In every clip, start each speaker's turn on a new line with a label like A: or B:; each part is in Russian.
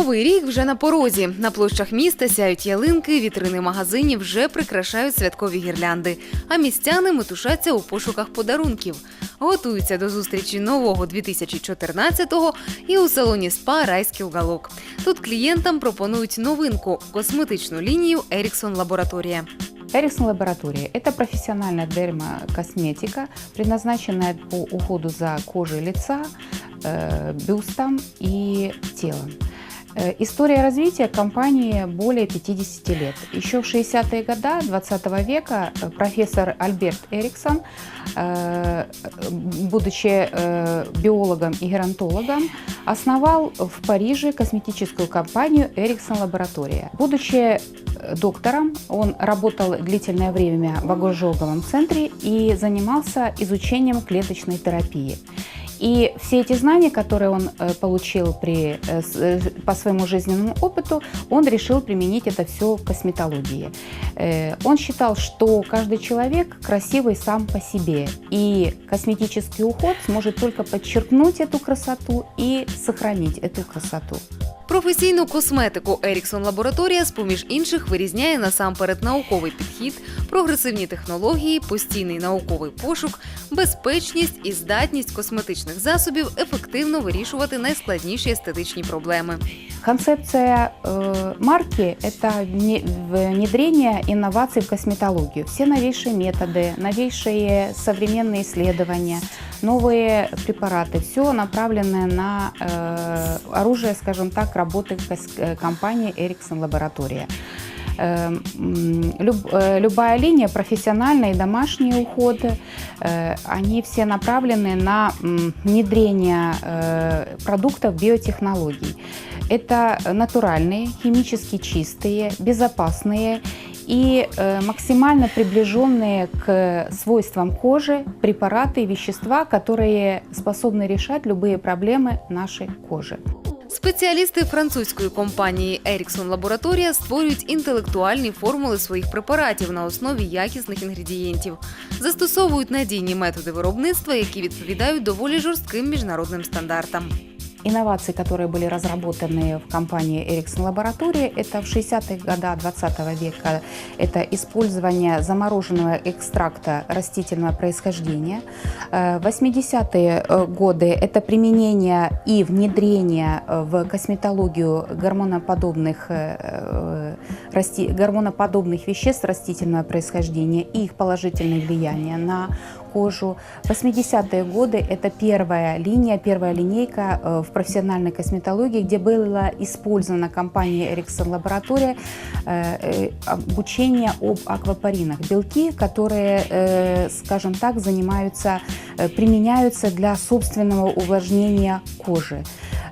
A: Новий рік вже на порозі. На площах міста сяють ялинки, вітрини магазинів вже прикрашають святкові гірлянди, а містяни метушаться у пошуках подарунків. Готуються до зустрічі нового 2014-го і у салоні СПА Райський уголок. Тут клієнтам пропонують новинку косметичну лінію Еріксон Лабораторія.
B: Эриксон Лаборатория – это профессиональная дермокосметика, предназначенная по уходу за кожей лица, э, бюстом и телом. Э, История развития компании более 50 лет. Еще в 60-е годы 20 века э, профессор Альберт Эриксон, э, будучи биологом и геронтологом, основал в Париже косметическую компанию Эриксон Лаборатория. Будучи доктором, он работал длительное время в ожоговом центре и занимался изучением клеточной терапии. И все эти знания, которые он э, получил при, э, э, по своему жизненному опыту, он решил применить это все в косметологии. Он считал, что каждый человек красивый сам по себе, и косметический уход сможет только подчеркнуть эту красоту и сохранить эту красоту.
A: Професійну косметику Еріксон Лабораторія, з поміж інших, вирізняє насамперед науковий підхід, прогресивні технології, постійний науковий пошук, безпечність і здатність косметичних засобів ефективно вирішувати найскладніші естетичні проблеми.
B: Концепция э, марки – это вне- внедрение инноваций в косметологию. Все новейшие методы, новейшие современные исследования, новые препараты – все направленное на э, оружие, скажем так, работы э, компании Ericsson Лаборатория. Э, люб- э, любая линия, профессиональный и домашний уход, э, они все направлены на внедрение продуктов биотехнологий. Это натуральные, химически чистые, безопасные и э, максимально приближенные к свойствам кожи препараты и вещества, которые способны решать любые проблемы нашей кожи.
A: Спеціалісти французької компанії Еріксон Лабораторія створюють інтелектуальні формули своїх препаратів на основі якісних інгредієнтів, застосовують надійні методи виробництва, які відповідають доволі жорстким міжнародним стандартам.
B: Инновации, которые были разработаны в компании Ericsson Лаборатория, это в 60-х годах 20 века, это использование замороженного экстракта растительного происхождения. Э, 80-е э, годы это применение и внедрение в косметологию гормоноподобных, э, гормоноподобных веществ растительного происхождения и их положительное влияние на кожу. 80-е годы это первая линия, первая линейка э, в профессиональной косметологии, где была использована компанией Ericsson Лаборатория э, э, обучение об аквапаринах. Белки, которые, скажем так, занимаются, применяются для собственного увлажнения кожи.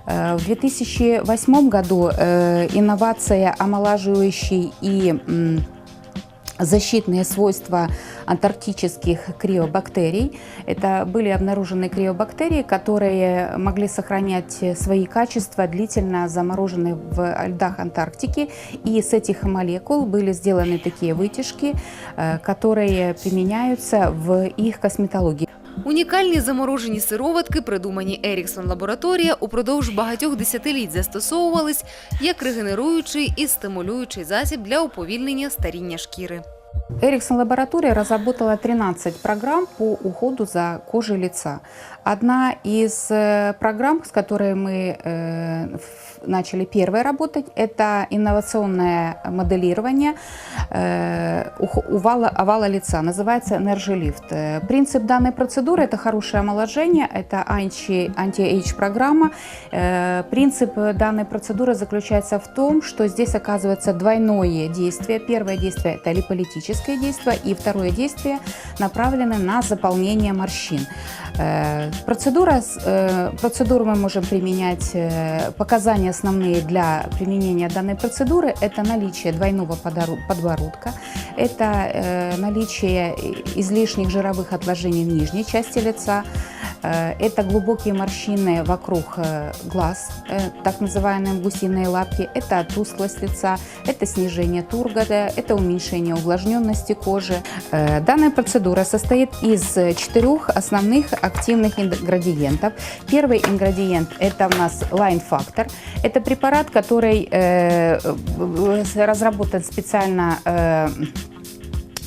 B: В 2008 году инновация омолаживающей и защитные свойства антарктических криобактерий. Это были обнаружены криобактерии, которые могли сохранять свои качества длительно замороженные в льдах Антарктики. И с этих молекул были сделаны такие вытяжки, э, которые применяются в их косметологии.
A: Унікальні заморожені сироватки, придумані Еріксон Лабораторія, упродовж багатьох десятиліть застосовувались як регенеруючий і стимулюючий засіб для уповільнення старіння шкіри.
B: Эриксон Лаборатория разработала 13 программ по уходу за кожей лица. Одна из э, программ, с которой мы э, начали первой работать, это инновационное моделирование э, овала, лица, называется Energy. Принцип данной процедуры – это хорошее омоложение, это анти- анти-эйдж программа. Э, Принцип данной процедуры заключается в том, что здесь оказывается двойное действие. Первое действие – это липолитическое действие, и второе действие направлено на заполнение морщин. Процедура, э, процедуру мы можем применять, э, показания основные для применения данной процедуры – это наличие двойного подбородка, это э, наличие излишних жировых отложений в нижней части лица, Это глубокие морщины вокруг глаз, так называемые гусиные лапки. Это тусклость лица, это снижение тургода, это уменьшение увлажненности кожи. Данная процедура состоит из четырех основных активных ингредиентов. Первый ингредиент – это у нас Line Factor. Это препарат, который э, э, разработан специально э, э,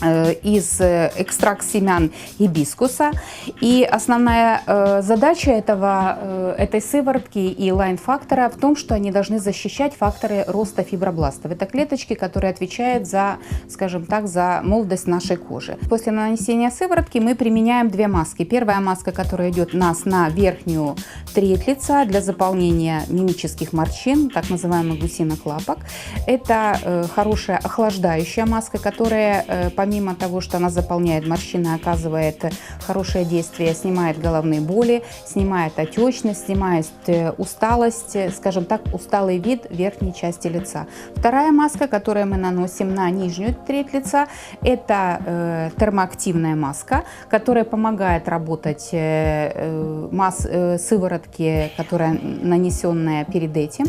B: из э, экстракт семян гибискуса. И основная э, задача этого, э, этой сыворотки и лайн-фактора в том, что они должны защищать факторы роста фибробластов. Это клеточки, которые отвечают за, скажем так, за молодость нашей кожи. После нанесения сыворотки мы применяем две маски. Первая маска, которая идет у нас на верхнюю треть лица для заполнения мимических морщин, так называемых гусиных лапок. Это э, хорошая охлаждающая маска, которая э, помимо того, что она заполняет морщины, оказывает э, хорошее действие, снимает головные боли, снимает отечность, снимает э, усталость, э, скажем так, усталый вид верхней части лица. Вторая маска, которую мы наносим на нижнюю треть лица, это э, термоактивная маска, которая помогает работать э, э, масс, э, сыворотки, которая нанесенная перед этим.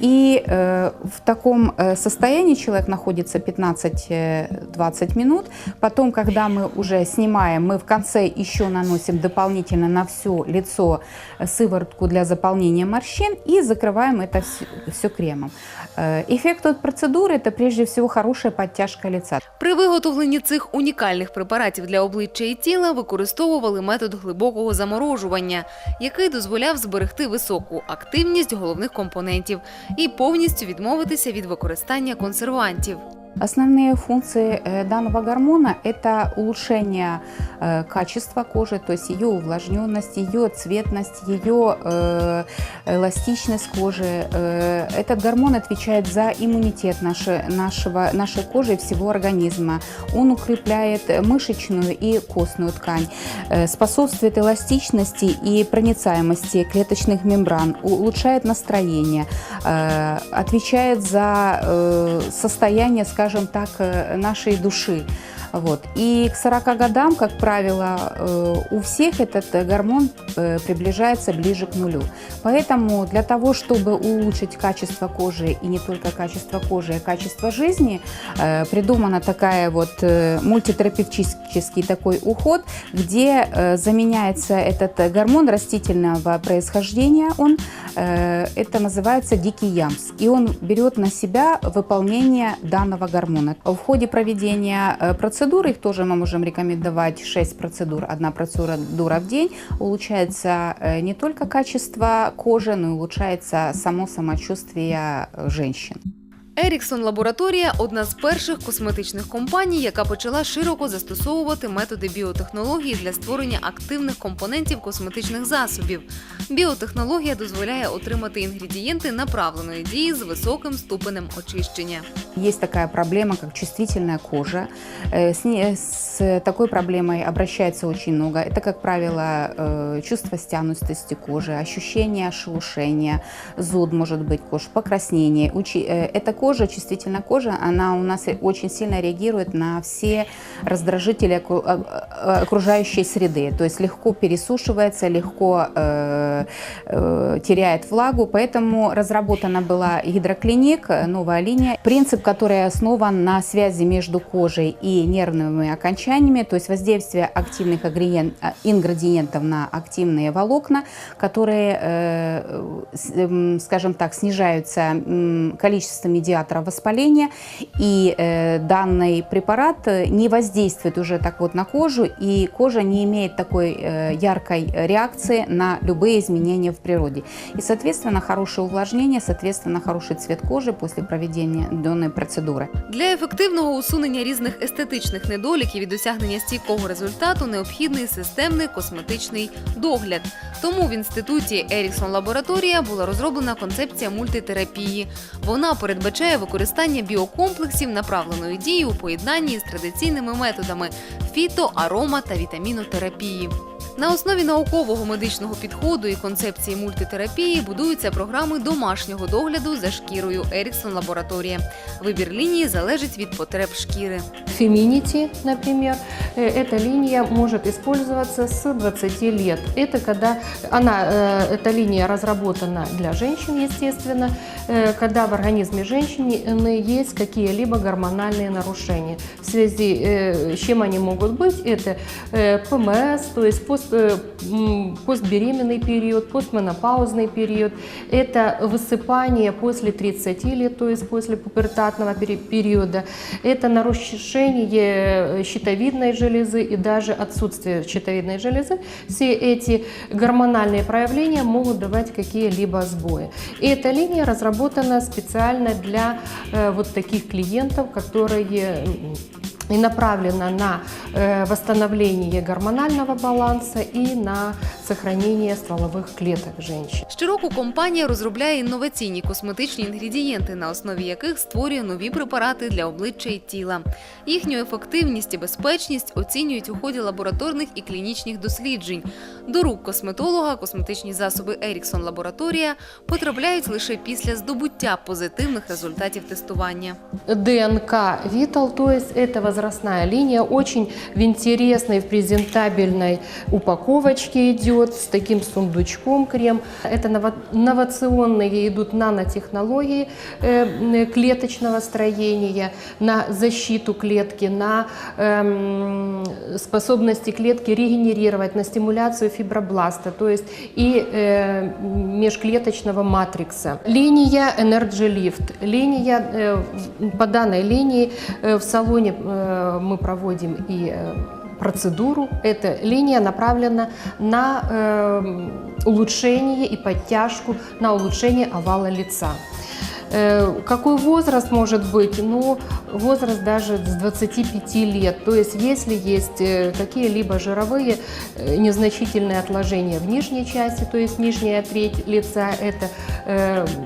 B: И э, в таком э, состоянии человек находится 15-20 минут. Потом, когда мы уже снимаем, мы в конце еще наносим дополнительно на все лицо э, сыворотку для заполнения морщин и закрываем это все кремом. Э, Эффект от процедуры – это прежде всего хорошая подтяжка лица.
A: При виготовленні цих унікальних препаратів для обличчя і тіла використовували метод глибокого заморожування, який дозволяв зберегти високу активність головних компонентів і повністю відмовитися від використання консервантів.
B: Основные функции э, данного гормона – это улучшение э, качества кожи, то есть ее увлажненность, ее цветность, ее э, эластичность кожи. Этот гормон отвечает за иммунитет нашей, нашего, нашей кожи и всего организма. Он укрепляет мышечную и костную ткань, способствует эластичности и проницаемости клеточных мембран, улучшает настроение, отвечает за состояние, скажем так, э, нашей души. Вот. И к 40 годам, как правило, э, у всех этот э, гормон э, приближается ближе к нулю. Поэтому для того, чтобы улучшить качество кожи, и не только качество кожи, а качество жизни, придумана такая вот мультитерапевтический такой уход, где заменяется этот гормон растительного происхождения, он, это называется дикий ямс, и он берет на себя выполнение данного гормона. В ходе проведения э, процедуры, их тоже мы можем рекомендовать 6 процедур, одна процедура в день, улучшается э, не только качество кожи, но и улучшается само самочувствие э, женщин.
A: Еріксон Лабораторія одна з перших косметичних компаній, яка почала широко застосовувати методи біотехнології для створення активних компонентів косметичних засобів. Біотехнологія дозволяє отримати інгредієнти направленої дії з високим ступенем очищення.
B: Есть такая проблема, как чувствительная кожа. Э, С, ней- с такой проблемой обращается очень много. Это, как правило, э, чувство стянутости кожи, ощущение шелушения, зуд может быть кожи, покраснение. Учи- э, Эта кожа, чувствительная кожа, она у нас очень сильно реагирует на все раздражители а- а- окружающей среды. То есть легко пересушивается, легко э, э, теряет влагу. Поэтому разработана была гидроклиник, э, новая линия. Принцип, который основан на связи между кожей и нервными окончаниями, то есть воздействие активных а, ингредиентов на активные волокна, которые, э, эм, скажем так, снижаются м, количество медиаторов воспаления, и э, данный препарат э, не воздействует уже так вот на кожу, и кожа не имеет такой э, яркой реакции на любые изменения в природе. И, соответственно, хорошее увлажнение, соответственно, хороший цвет кожи после проведения данной процедуры.
A: Для ефективного усунення різних естетичних недоліків і досягнення стійкого результату необхідний системний косметичний догляд. Тому в інституті Еріксон Лабораторія була розроблена концепція мультитерапії. Вона передбачає використання біокомплексів направленої дії у поєднанні з традиційними методами фіто, арома та вітамінотерапії. На основі наукового медичного підходу і концепції мультитерапії будуються програми домашнього догляду за шкірою Еріксон Лабораторія. Вибір лінії залежить від потреб шкіри.
C: Феминити, например, э, эта линия может использоваться с 20 лет. Это когда она, э, эта линия разработана для женщин, естественно, э, когда в организме женщины есть какие-либо гормональные нарушения. В связи э, с чем они могут быть? Это э, ПМС, то есть пост, э, м, постбеременный период, постменопаузный период. Это высыпание после 30 лет, то есть после пубертатного пери- периода. Это нарушение э, щитовидной железы и даже отсутствие щитовидной железы. Все эти гормональные проявления могут давать какие-либо сбои. И эта линия разработана специально для э, вот таких клиентов, которые и направлена на э, восстановление гормонального баланса и на сохранение стволовых клеток женщин.
A: Щороку компанія розробляє інноваційні косметичні інгредієнти, на основі яких створює нові препарати для обличчя і тіла. Їхню ефективність і безпечність оцінюють у ході лабораторних і клінічних досліджень. До рук косметолога косметичні засоби Еріксон Лабораторія потрапляють лише після здобуття позитивних результатів тестування.
C: ДНК Vital, то есть это возрастная линия, очень в интересной, в презентабельной упаковочке идет, с таким сундучком крем. Это новационные идут нанотехнологии э, м, клеточного строения, на защиту клетки, на эм, способности клетки регенерировать, на стимуляцию фибробласта, то есть и э, межклеточного матрикса. Линия Energy Lift. Линия, э, по данной линии э, в салоне э, мы проводим и э, процедуру. Эта линия направлена на э, улучшение и подтяжку, на улучшение овала лица. Э, Какой возраст может быть? Ну, возраст даже с 25 лет. То есть, если есть э, какие-либо жировые э, незначительные отложения в нижней части, то есть нижняя треть лица, это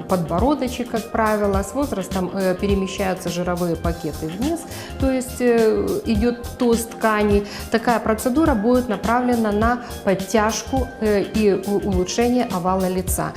C: подбородочек, как правило, с возрастом перемещаются жировые пакеты вниз, то есть идет тост тканей. Такая процедура будет направлена на подтяжку и улучшение овала лица.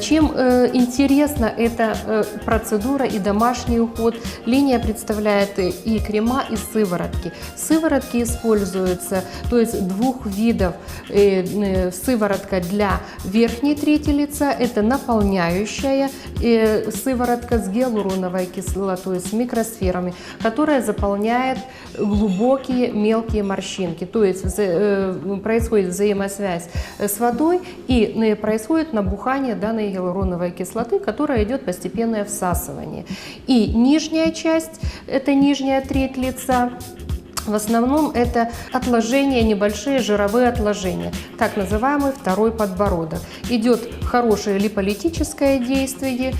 C: Чем э, интересна эта э, процедура и домашний уход? Линия представляет э, и крема, и сыворотки. Сыворотки используются, то есть двух видов. Э, э, Сыворотка для верхней трети лица, это наполняющая э, сыворотка с гиалуроновой кислотой, с микросферами, которая заполняет глубокие мелкие морщинки. То есть э, происходит взаимосвязь э, с водой и э, происходит набухание данной гиалуроновой кислоты, которая идет постепенное всасывание. И нижняя часть, это нижняя треть лица, в основном это отложения, небольшие жировые отложения, так называемый второй подбородок. Идет хорошее липолитическое действие,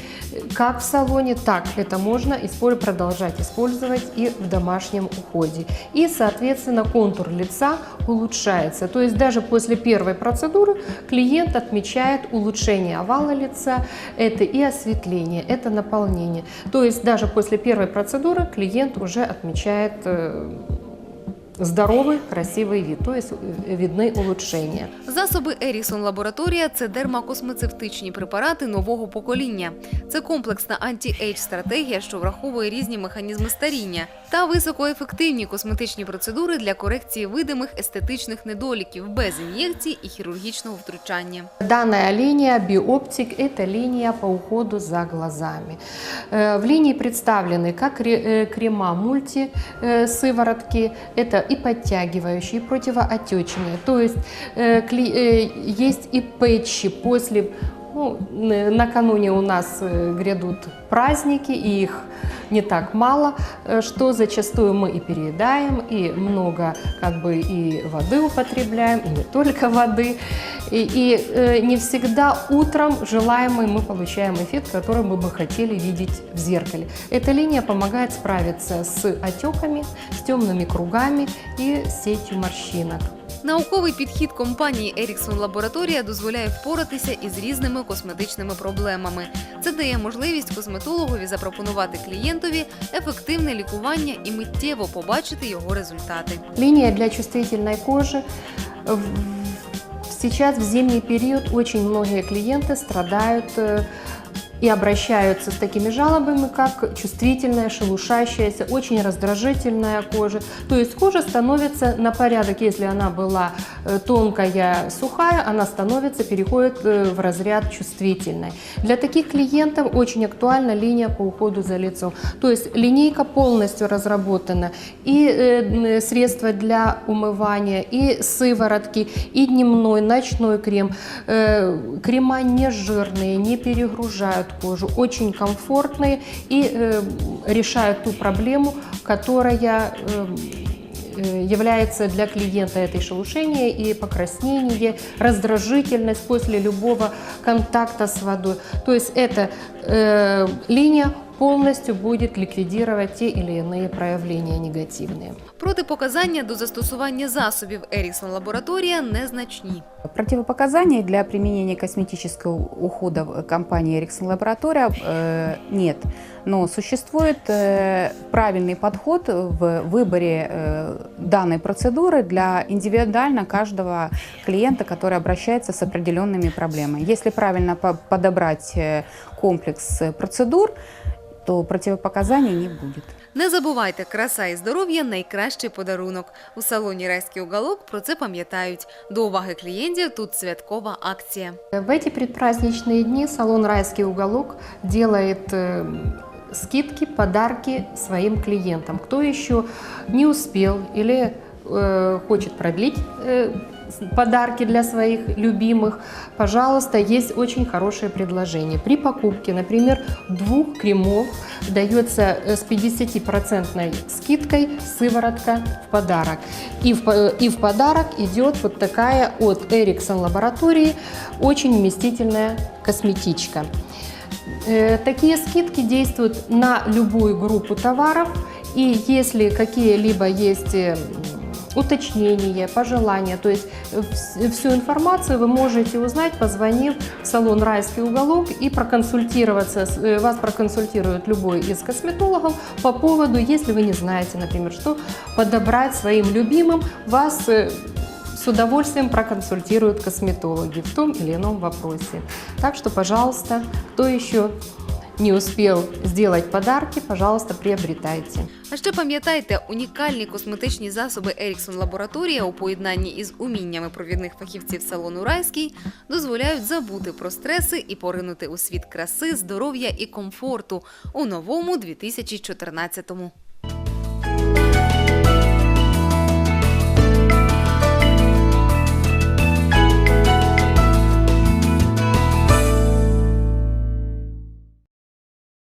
C: как в салоне, так это можно продолжать использовать и в домашнем уходе. И, соответственно, контур лица улучшается. То есть даже после первой процедуры клиент отмечает улучшение овала лица, это и осветление, это наполнение. То есть даже после первой процедуры клиент уже отмечает э, здоровый, красивый вид, то есть э, видны улучшения.
A: Засоби Еріксон Лабораторія це дермакосмецевтичні препарати нового покоління. Це комплексна анті-ейдж стратегія, що враховує різні механізми старіння та високоефективні косметичні процедури для корекції видимих естетичних недоліків без ін'єкцій і хірургічного втручання.
C: Данная линия Биоптик – это линия по уходу за глазами. Э, В линии представлены как ре- э, крема мульти э, сыворотки, это и подтягивающие, и противоотечные. То есть э, кли- э, есть и пэтчи после ну, накануне у нас э, грядут праздники, и их не так мало, э, что зачастую мы и переедаем, и много как бы и воды употребляем, и не только воды. И, и, э, не всегда утром желаемый мы получаем эффект, который мы бы хотели видеть в зеркале. Эта линия помогает справиться с отеками, с темными кругами и сетью морщинок.
A: Науковий підхід компанії Еріксон Лабораторія дозволяє впоратися із різними косметичними проблемами. Це дає можливість косметологові запропонувати клієнтові ефективне лікування і миттєво побачити його результати.
C: Линия для чувствительной кожи Сейчас в зимний период очень многие клиенты страдают э, и обращаются с такими жалобами, как чувствительная, шелушащаяся, очень раздражительная кожа. То есть кожа становится на порядок, если она была э, тонкая, сухая, она становится, переходит э, в разряд чувствительной. Для таких клиентов очень актуальна линия по уходу за лицом. То есть линейка полностью разработана. И э, средства для умывания, и сыворотки, и дневной, ночной крем. Крема не жирные, не перегружают кожу, очень комфортные и э, решают ту проблему, которая э, э, является для клиента этой шелушение и покраснение, раздражительность после любого контакта с водой. То есть эта э, линия полностью будет ликвидировать те или иные проявления негативные.
A: Протипоказання до застосування засобів Еріксон Лабораторія незначні.
B: Противопоказаний для применения косметического ухода в компании Ericsson Laboratoria э, нет, но существует э, правильный подход в выборе э, данной процедуры для индивидуально каждого клиента, который обращается с определенными проблемами. Если правильно по- подобрать э, комплекс э, процедур, то противопоказаний не будет.
A: Не забувайте, краса і здоров'я найкращий подарунок. У салоні Райський уголок про це пам'ятають. До уваги клієнтів тут святкова акція.
C: В эти предпраздничные дни салон «Райский уголок» делает э, скидки, подарки своим клиентам. Кто еще не успел или э, хочет продлить э, с- подарки для своих любимых, пожалуйста, есть очень хорошее предложение. При покупке, например, двух кремов дается э, с 50% скидкой сыворотка в подарок. И в, по- и в подарок идет вот такая от Ericsson лаборатории очень вместительная косметичка. Э, Такие скидки действуют на любую группу товаров. И если какие-либо есть э, уточнения, пожелания, то есть э, вс- всю информацию вы можете узнать, позвонив в салон «Райский уголок» и проконсультироваться, э, вас проконсультирует любой из косметологов по поводу, если вы не знаете, например, что подобрать своим любимым, вас э, с удовольствием проконсультируют косметологи в том или ином вопросе. Так что, пожалуйста, кто еще не успел сделать подарки, пожалуйста, приобретайте.
A: А ще пам'ятайте, унікальні косметичні засоби Еріксон Лабораторія у поєднанні із уміннями провідних фахівців салону Райський дозволяють забути про стреси і поринути у світ краси, здоров'я і комфорту у новому 2014-му.